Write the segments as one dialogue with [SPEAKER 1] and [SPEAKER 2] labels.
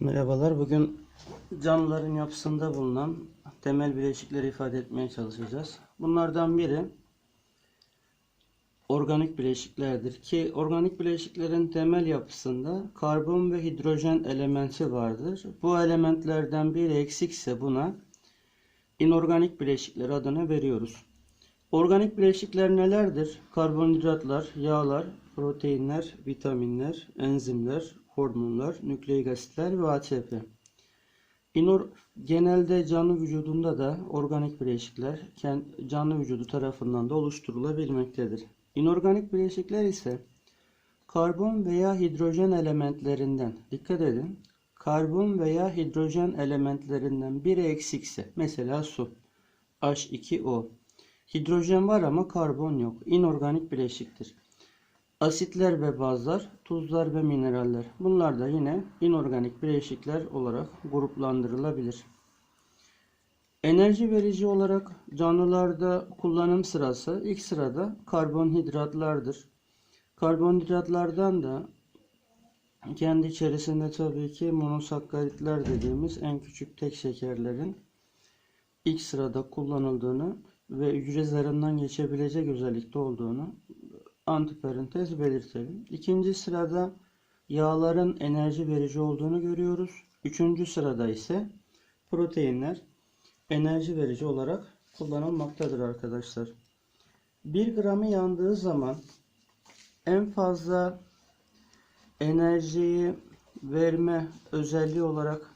[SPEAKER 1] Merhabalar. Bugün canlıların yapısında bulunan temel bileşikleri ifade etmeye çalışacağız. Bunlardan biri organik bileşiklerdir ki organik bileşiklerin temel yapısında karbon ve hidrojen elementi vardır. Bu elementlerden biri eksikse buna inorganik bileşikler adını veriyoruz. Organik bileşikler nelerdir? Karbonhidratlar, yağlar, proteinler, vitaminler, enzimler, hormonlar, nükleik asitler ve ATP. İnor genelde canlı vücudunda da organik bileşikler canlı vücudu tarafından da oluşturulabilmektedir. İnorganik bileşikler ise karbon veya hidrojen elementlerinden dikkat edin. Karbon veya hidrojen elementlerinden biri eksikse mesela su H2O Hidrojen var ama karbon yok. İnorganik bileşiktir. Asitler ve bazlar, tuzlar ve mineraller. Bunlar da yine inorganik bileşikler olarak gruplandırılabilir. Enerji verici olarak canlılarda kullanım sırası ilk sırada karbonhidratlardır. Karbonhidratlardan da kendi içerisinde tabii ki monosakkaritler dediğimiz en küçük tek şekerlerin ilk sırada kullanıldığını ve hücre zarından geçebilecek özellikte olduğunu antiparantez belirtelim. İkinci sırada yağların enerji verici olduğunu görüyoruz. Üçüncü sırada ise proteinler enerji verici olarak kullanılmaktadır arkadaşlar. 1 gramı yandığı zaman en fazla enerjiyi verme özelliği olarak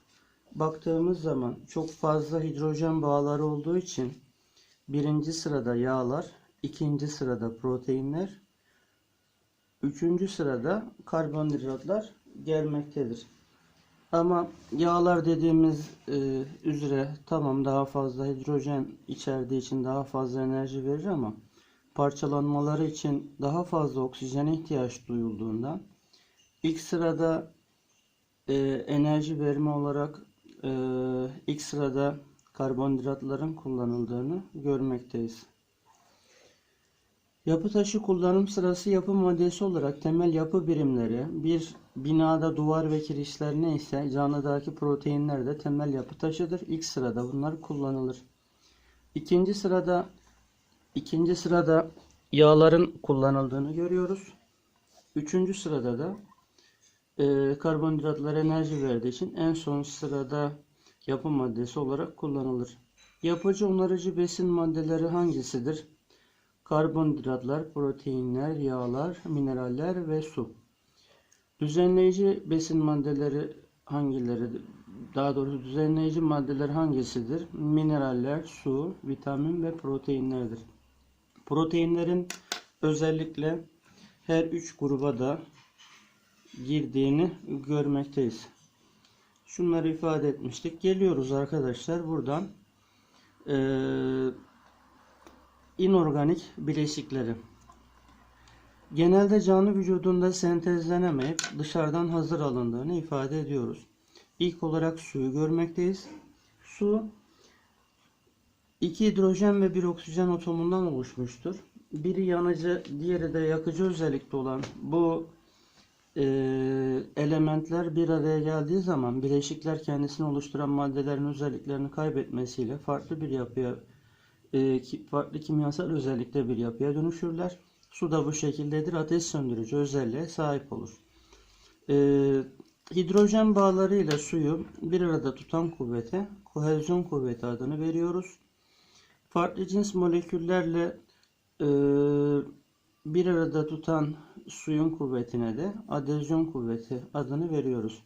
[SPEAKER 1] baktığımız zaman çok fazla hidrojen bağları olduğu için birinci sırada yağlar, ikinci sırada proteinler, üçüncü sırada karbonhidratlar gelmektedir. Ama yağlar dediğimiz e, üzere tamam daha fazla hidrojen içerdiği için daha fazla enerji verir ama parçalanmaları için daha fazla oksijene ihtiyaç duyulduğundan ilk sırada e, enerji verme olarak e, ilk sırada karbonhidratların kullanıldığını görmekteyiz. Yapı taşı kullanım sırası yapı maddesi olarak temel yapı birimleri bir binada duvar ve kirişler neyse canlıdaki proteinler de temel yapı taşıdır. İlk sırada bunlar kullanılır. İkinci sırada ikinci sırada yağların kullanıldığını görüyoruz. Üçüncü sırada da e, karbonhidratlar enerji verdiği için en son sırada yapı maddesi olarak kullanılır. Yapıcı onarıcı besin maddeleri hangisidir? Karbonhidratlar, proteinler, yağlar, mineraller ve su. Düzenleyici besin maddeleri hangileri? Daha doğrusu düzenleyici maddeler hangisidir? Mineraller, su, vitamin ve proteinlerdir. Proteinlerin özellikle her üç gruba da girdiğini görmekteyiz. Şunları ifade etmiştik. Geliyoruz arkadaşlar buradan ee, inorganik bileşikleri. Genelde canlı vücudunda sentezlenemeyip dışarıdan hazır alındığını ifade ediyoruz. İlk olarak suyu görmekteyiz. Su iki hidrojen ve bir oksijen atomundan oluşmuştur. Biri yanıcı, diğeri de yakıcı özellikte olan bu e, elementler bir araya geldiği zaman bileşikler kendisini oluşturan maddelerin özelliklerini kaybetmesiyle farklı bir yapıya farklı kimyasal özellikte bir yapıya dönüşürler. Su da bu şekildedir. Ateş söndürücü özelliğe sahip olur. E, hidrojen bağlarıyla suyu bir arada tutan kuvvete kohezyon kuvveti adını veriyoruz. Farklı cins moleküllerle e, bir arada tutan suyun kuvvetine de adezyon kuvveti adını veriyoruz.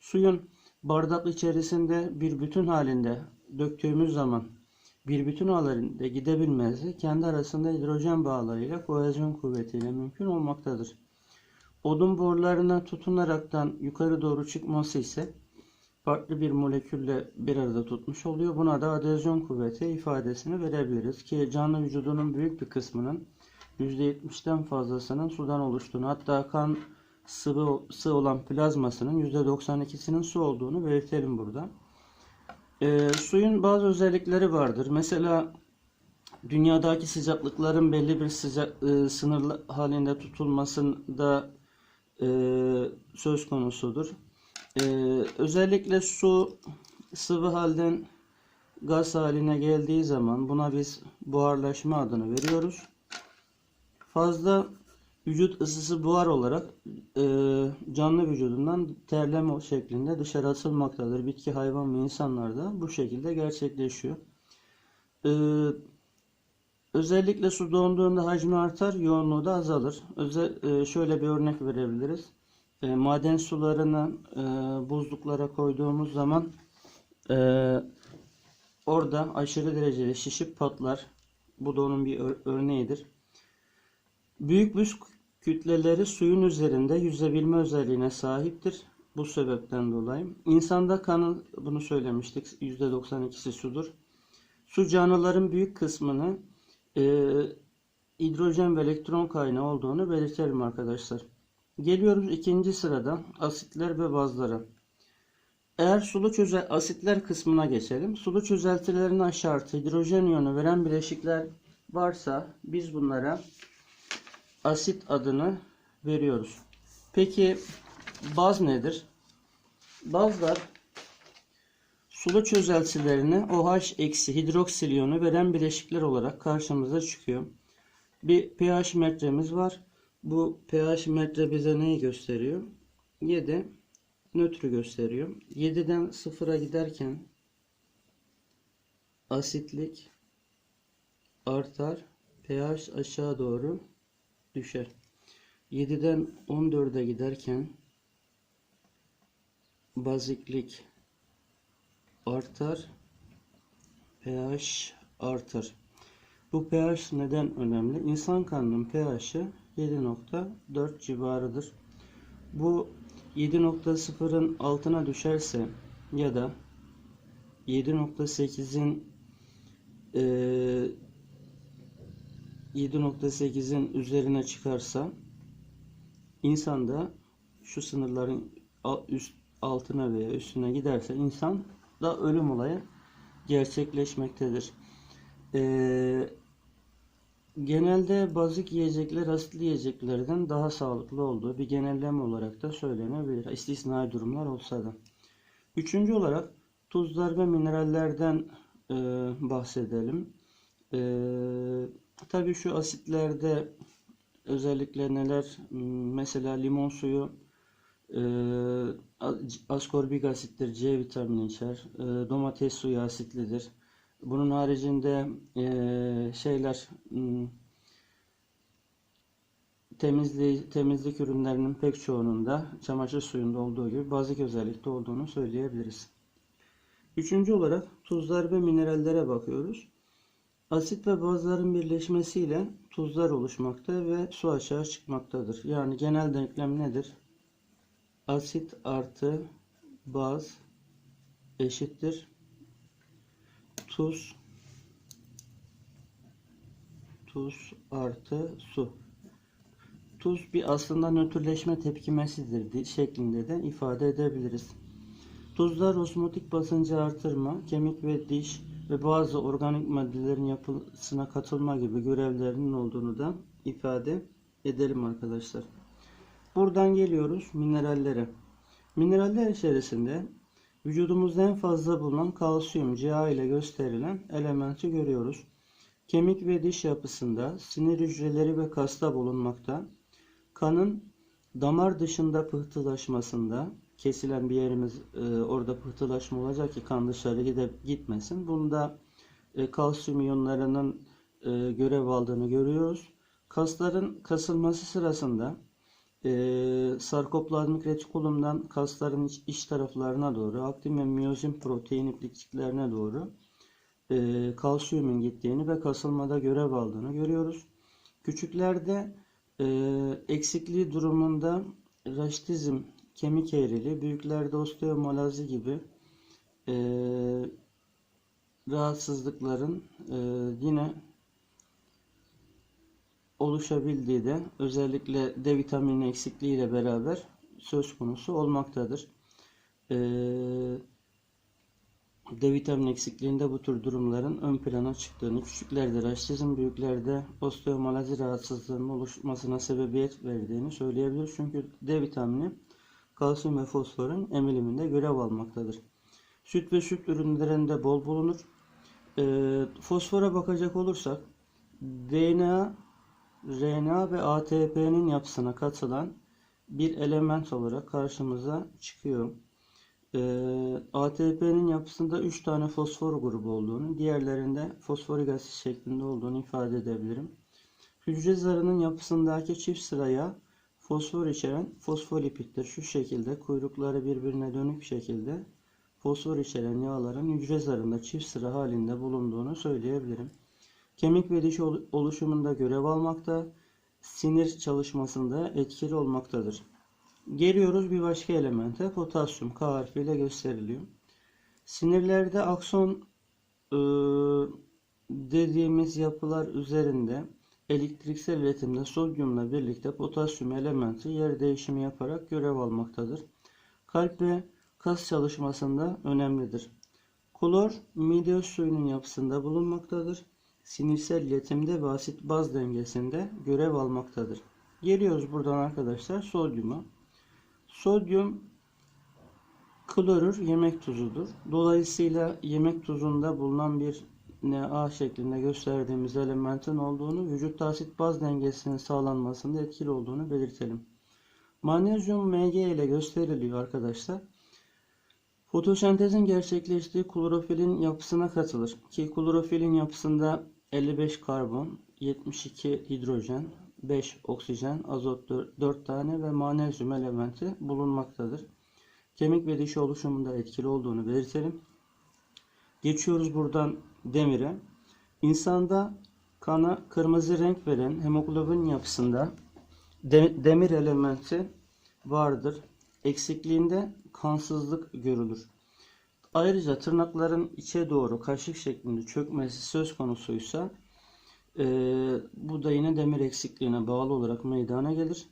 [SPEAKER 1] Suyun bardak içerisinde bir bütün halinde döktüğümüz zaman bir bütün halinde gidebilmesi kendi arasında hidrojen bağlarıyla kohezyon kuvvetiyle mümkün olmaktadır. Odun borularına tutunaraktan yukarı doğru çıkması ise farklı bir molekülle bir arada tutmuş oluyor. Buna da adezyon kuvveti ifadesini verebiliriz ki canlı vücudunun büyük bir kısmının %70'den fazlasının sudan oluştuğunu hatta kan sıvı sıvı olan plazmasının %92'sinin su olduğunu belirtelim burada. Ee, suyun bazı özellikleri vardır. Mesela dünyadaki sıcaklıkların belli bir sıcak e, sınırlı halinde tutulmasında e, söz konusudur. Ee, özellikle su sıvı halden gaz haline geldiği zaman buna biz buharlaşma adını veriyoruz. Fazla vücut ısısı buhar olarak e, canlı vücudundan terleme şeklinde dışarı atılmaktadır. Bitki, hayvan ve insanlarda bu şekilde gerçekleşiyor. Ee, özellikle su donduğunda hacmi artar, yoğunluğu da azalır. Özel, e, şöyle bir örnek verebiliriz. E, maden sularını e, buzluklara koyduğumuz zaman e, orada aşırı derecede şişip patlar. Bu da onun bir ör- örneğidir. Büyük buz kütleleri suyun üzerinde yüzebilme özelliğine sahiptir. Bu sebepten dolayı. İnsanda kanın, bunu söylemiştik, %92'si sudur. Su canlıların büyük kısmını e, hidrojen ve elektron kaynağı olduğunu belirtelim arkadaşlar. Geliyoruz ikinci sırada asitler ve bazlara. Eğer sulu çözel asitler kısmına geçelim. Sulu çözeltilerin aşağı artı hidrojen iyonu veren bileşikler varsa biz bunlara asit adını veriyoruz. Peki baz nedir? Bazlar sulu çözeltilerine OH eksi hidroksil iyonu veren bileşikler olarak karşımıza çıkıyor. Bir pH metremiz var. Bu pH metre bize neyi gösteriyor? 7 nötrü gösteriyor. 7'den 0'a giderken asitlik artar. pH aşağı doğru düşer. 7'den 14'e giderken baziklik artar. pH artar. Bu pH neden önemli? İnsan kanının pH'i 7.4 civarıdır. Bu 7.0'ın altına düşerse ya da 7.8'in eee 7.8'in üzerine çıkarsa insanda şu sınırların üst altına veya üstüne giderse insan da ölüm olayı gerçekleşmektedir. Eee Genelde bazik yiyecekler asitli yiyeceklerden daha sağlıklı olduğu bir genelleme olarak da söylenebilir. İstisnai durumlar olsa da. Üçüncü olarak tuzlar ve minerallerden e, bahsedelim. E, tabii şu asitlerde özellikle neler? Hmm, Mesela limon suyu e, askorbik asittir, C vitamini içer. E, domates suyu asitlidir. Bunun haricinde eee, şeyler hmm, temizlik, temizlik ürünlerinin pek çoğunun da çamaşır suyunda olduğu gibi bazik özellikte olduğunu söyleyebiliriz. Üçüncü olarak tuzlar ve minerallere bakıyoruz. Asit ve bazların birleşmesiyle tuzlar oluşmakta ve su aşağı çıkmaktadır. Yani genel denklem nedir? Asit artı baz eşittir tuz tuz artı su. Tuz bir aslında nötrleşme tepkimesidir di- şeklinde de ifade edebiliriz. Tuzlar osmotik basıncı artırma, kemik ve diş ve bazı organik maddelerin yapısına katılma gibi görevlerinin olduğunu da ifade edelim arkadaşlar. Buradan geliyoruz minerallere. Mineraller içerisinde Vücudumuzda en fazla bulunan kalsiyum Ca ile gösterilen elementi görüyoruz. Kemik ve diş yapısında, sinir hücreleri ve kasta bulunmakta. Kanın damar dışında pıhtılaşmasında, kesilen bir yerimiz e, orada pıhtılaşma olacak ki kan dışarı gidip gitmesin. Bunda e, kalsiyum iyonlarının e, görev aldığını görüyoruz. Kasların kasılması sırasında e, sarkoplazmik retikulumdan kasların iç, iç taraflarına doğru aktin ve miyozin protein iplikçiklerine doğru e, kalsiyumun gittiğini ve kasılmada görev aldığını görüyoruz. Küçüklerde e, eksikliği durumunda raşitizm, kemik eğriliği, büyüklerde osteomalazi gibi e, rahatsızlıkların e, yine oluşabildiği de özellikle D vitamini eksikliği ile beraber söz konusu olmaktadır. Ee, D vitamini eksikliğinde bu tür durumların ön plana çıktığını, küçüklerde raşitizm, büyüklerde osteomalazi rahatsızlığının oluşmasına sebebiyet verdiğini söyleyebiliriz. Çünkü D vitamini kalsiyum ve fosforun emiliminde görev almaktadır. Süt ve süt ürünlerinde bol bulunur. Ee, fosfora bakacak olursak DNA, RNA ve ATP'nin yapısına katılan bir element olarak karşımıza çıkıyor. Ee, ATP'nin yapısında 3 tane fosfor grubu olduğunu, diğerlerinde fosforik asit şeklinde olduğunu ifade edebilirim. Hücre zarının yapısındaki çift sıraya fosfor içeren fosfolipittir. Şu şekilde kuyrukları birbirine dönük şekilde fosfor içeren yağların hücre zarında çift sıra halinde bulunduğunu söyleyebilirim. Kemik ve diş ol- oluşumunda görev almakta, sinir çalışmasında etkili olmaktadır. Geliyoruz bir başka elemente. Potasyum K harfiyle gösteriliyor. Sinirlerde akson e, dediğimiz yapılar üzerinde elektriksel iletimde sodyumla birlikte potasyum elementi yer değişimi yaparak görev almaktadır. Kalp ve kas çalışmasında önemlidir. Klor mide suyunun yapısında bulunmaktadır. Sinirsel iletimde ve asit baz dengesinde görev almaktadır. Geliyoruz buradan arkadaşlar sodyuma. Sodyum klorür yemek tuzudur. Dolayısıyla yemek tuzunda bulunan bir Na şeklinde gösterdiğimiz elementin olduğunu, vücutta asit baz dengesinin sağlanmasında etkili olduğunu belirtelim. Magnezyum Mg ile gösteriliyor arkadaşlar. Fotosentezin gerçekleştiği klorofilin yapısına katılır. Ki klorofilin yapısında 55 karbon, 72 hidrojen, 5 oksijen, azot 4 tane ve magnezyum elementi bulunmaktadır. Kemik ve diş oluşumunda etkili olduğunu belirtelim. Geçiyoruz buradan demire. İnsanda kana kırmızı renk veren hemoglobin yapısında de- demir elementi vardır. Eksikliğinde kansızlık görülür. Ayrıca tırnakların içe doğru kaşık şeklinde çökmesi söz konusuysa eee, bu da yine demir eksikliğine bağlı olarak meydana gelir.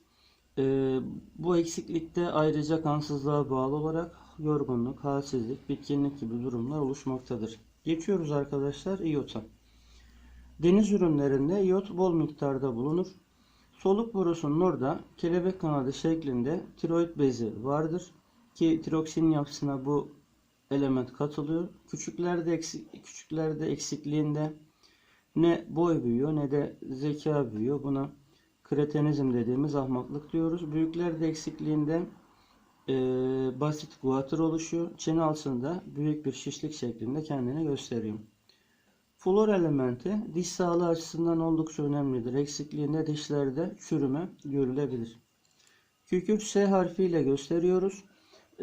[SPEAKER 1] Eee, bu eksiklikte ayrıca kansızlığa bağlı olarak yorgunluk, halsizlik, bitkinlik gibi durumlar oluşmaktadır. Geçiyoruz arkadaşlar iyota. Deniz ürünlerinde iyot bol miktarda bulunur. Soluk borusunun orada kelebek kanadı şeklinde tiroid bezi vardır ki tiroksinin yapısına bu element katılıyor. Küçüklerde eksik, küçüklerde eksikliğinde ne boy büyüyor ne de zeka büyüyor. Buna kretenizm dediğimiz ahmaklık diyoruz. Büyüklerde eksikliğinde e, basit guatr oluşuyor. Çene altında büyük bir şişlik şeklinde kendini gösteriyor. Flor elementi diş sağlığı açısından oldukça önemlidir. Eksikliğinde dişlerde çürüme görülebilir. Kükürt S harfiyle gösteriyoruz.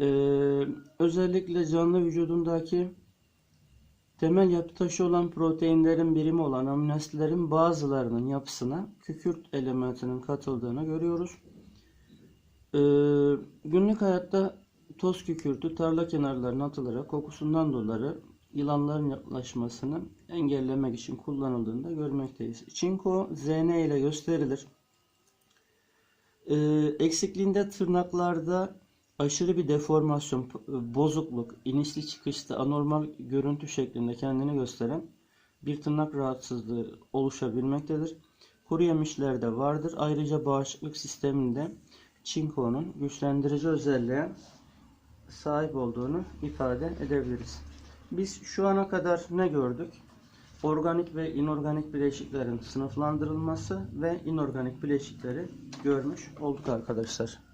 [SPEAKER 1] Ee, özellikle canlı vücudundaki temel yapı taşı olan proteinlerin birimi olan amino bazılarının yapısına kükürt elementinin katıldığını görüyoruz. Ee, günlük hayatta toz kükürtü tarla kenarlarına atılarak kokusundan dolayı yılanların yaklaşmasını engellemek için kullanıldığını da görmekteyiz. Çinko Zn ile gösterilir. Ee, eksikliğinde tırnaklarda aşırı bir deformasyon, bozukluk, inişli çıkışlı anormal görüntü şeklinde kendini gösteren bir tırnak rahatsızlığı oluşabilmektedir. Kuru yemişlerde vardır. Ayrıca bağışıklık sisteminde çinkonun güçlendirici özelliğe sahip olduğunu ifade edebiliriz. Biz şu ana kadar ne gördük? Organik ve inorganik bileşiklerin sınıflandırılması ve inorganik bileşikleri görmüş olduk arkadaşlar.